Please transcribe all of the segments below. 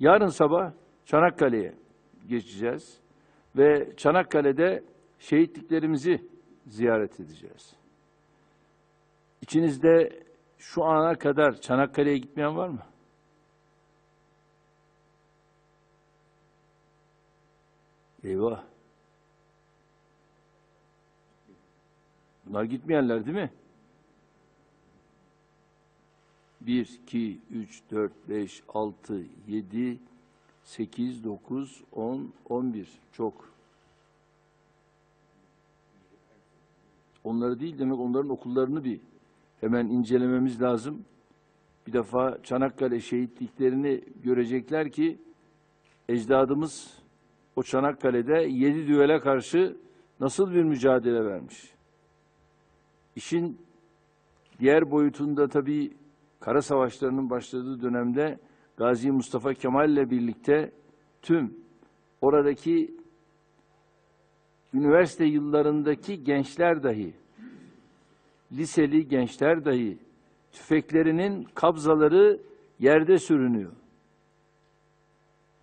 Yarın sabah Çanakkale'ye geçeceğiz ve Çanakkale'de şehitliklerimizi ziyaret edeceğiz. İçinizde şu ana kadar Çanakkale'ye gitmeyen var mı? Eyvah. Bunlar gitmeyenler değil mi? 1, 2, 3, 4, 5, 6, 7, 8, 9, 10, 11. Çok. Onları değil demek onların okullarını bir hemen incelememiz lazım. Bir defa Çanakkale şehitliklerini görecekler ki ecdadımız o Çanakkale'de yedi düvele karşı nasıl bir mücadele vermiş. İşin diğer boyutunda tabii kara savaşlarının başladığı dönemde Gazi Mustafa Kemal ile birlikte tüm oradaki üniversite yıllarındaki gençler dahi, liseli gençler dahi tüfeklerinin kabzaları yerde sürünüyor.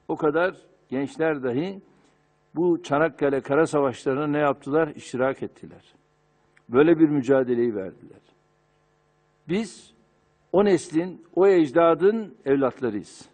O kadar gençler dahi bu Çanakkale Kara Savaşları'na ne yaptılar? İştirak ettiler. Böyle bir mücadeleyi verdiler. Biz o neslin, o ecdadın evlatlarıyız.